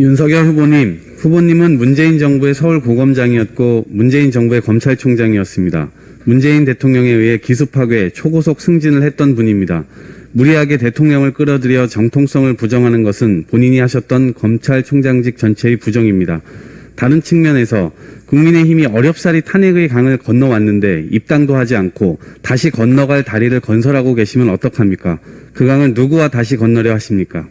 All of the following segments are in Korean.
윤석열 후보님, 후보님은 문재인 정부의 서울 고검장이었고 문재인 정부의 검찰총장이었습니다. 문재인 대통령에 의해 기습파괴, 초고속 승진을 했던 분입니다. 무리하게 대통령을 끌어들여 정통성을 부정하는 것은 본인이 하셨던 검찰총장직 전체의 부정입니다. 다른 측면에서 국민의힘이 어렵사리 탄핵의 강을 건너왔는데 입당도 하지 않고 다시 건너갈 다리를 건설하고 계시면 어떡합니까? 그 강을 누구와 다시 건너려 하십니까?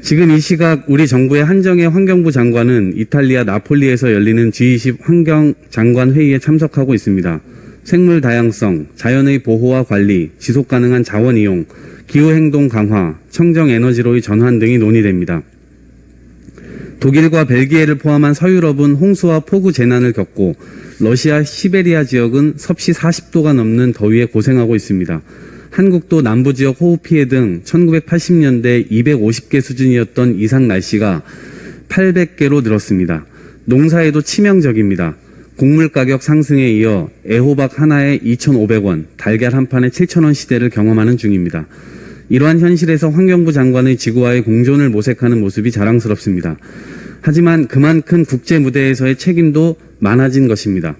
지금 이 시각 우리 정부의 한정혜 환경부 장관은 이탈리아 나폴리에서 열리는 G20 환경 장관 회의에 참석하고 있습니다. 생물 다양성, 자연의 보호와 관리, 지속 가능한 자원 이용, 기후 행동 강화, 청정 에너지로의 전환 등이 논의됩니다. 독일과 벨기에를 포함한 서유럽은 홍수와 폭우 재난을 겪고 러시아 시베리아 지역은 섭씨 40도가 넘는 더위에 고생하고 있습니다. 한국도 남부 지역 호우 피해 등 1980년대 250개 수준이었던 이상 날씨가 800개로 늘었습니다. 농사에도 치명적입니다. 곡물 가격 상승에 이어 애호박 하나에 2,500원, 달걀 한 판에 7,000원 시대를 경험하는 중입니다. 이러한 현실에서 환경부 장관의 지구와의 공존을 모색하는 모습이 자랑스럽습니다. 하지만 그만큼 국제 무대에서의 책임도 많아진 것입니다.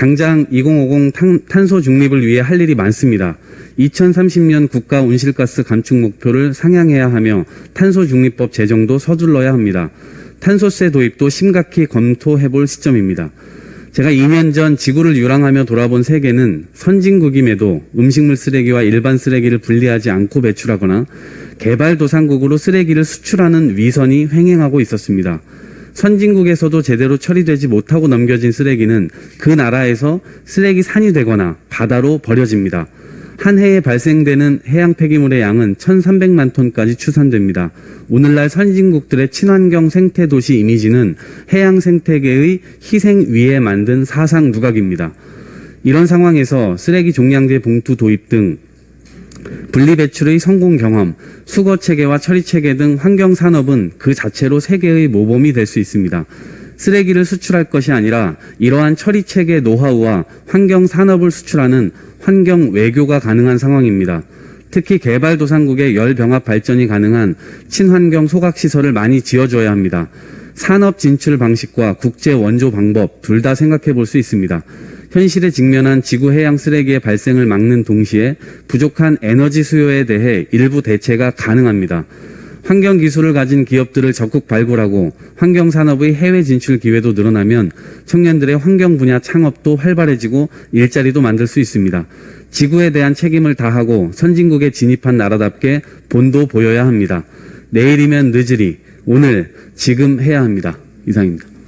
당장 2050 탄, 탄소 중립을 위해 할 일이 많습니다. 2030년 국가 온실가스 감축 목표를 상향해야 하며 탄소 중립법 제정도 서둘러야 합니다. 탄소세 도입도 심각히 검토해 볼 시점입니다. 제가 2년 전 지구를 유랑하며 돌아본 세계는 선진국임에도 음식물 쓰레기와 일반 쓰레기를 분리하지 않고 배출하거나 개발도상국으로 쓰레기를 수출하는 위선이 횡행하고 있었습니다. 선진국에서도 제대로 처리되지 못하고 넘겨진 쓰레기는 그 나라에서 쓰레기 산이 되거나 바다로 버려집니다. 한 해에 발생되는 해양 폐기물의 양은 1,300만 톤까지 추산됩니다. 오늘날 선진국들의 친환경 생태 도시 이미지는 해양 생태계의 희생 위에 만든 사상 누각입니다. 이런 상황에서 쓰레기 종량제 봉투 도입 등 분리 배출의 성공 경험, 수거 체계와 처리 체계 등 환경 산업은 그 자체로 세계의 모범이 될 수 있습니다. 쓰레기를 수출할 것이 아니라 이러한 처리 체계 노하우와 환경 산업을 수출하는 환경 외교가 가능한 상황입니다. 특히 개발도상국의 열병합 발전이 가능한 친환경 소각 시설을 많이 지어줘야 합니다. 산업 진출 방식과 국제 원조 방법 둘 다 생각해 볼 수 있습니다. 현실에 직면한 지구 해양 쓰레기의 발생을 막는 동시에 부족한 에너지 수요에 대해 일부 대체가 가능합니다. 환경 기술을 가진 기업들을 적극 발굴하고 환경 산업의 해외 진출 기회도 늘어나면 청년들의 환경 분야 창업도 활발해지고 일자리도 만들 수 있습니다. 지구에 대한 책임을 다하고 선진국에 진입한 나라답게 본도 보여야 합니다. 내일이면 늦으리 오늘 지금 해야 합니다. 이상입니다.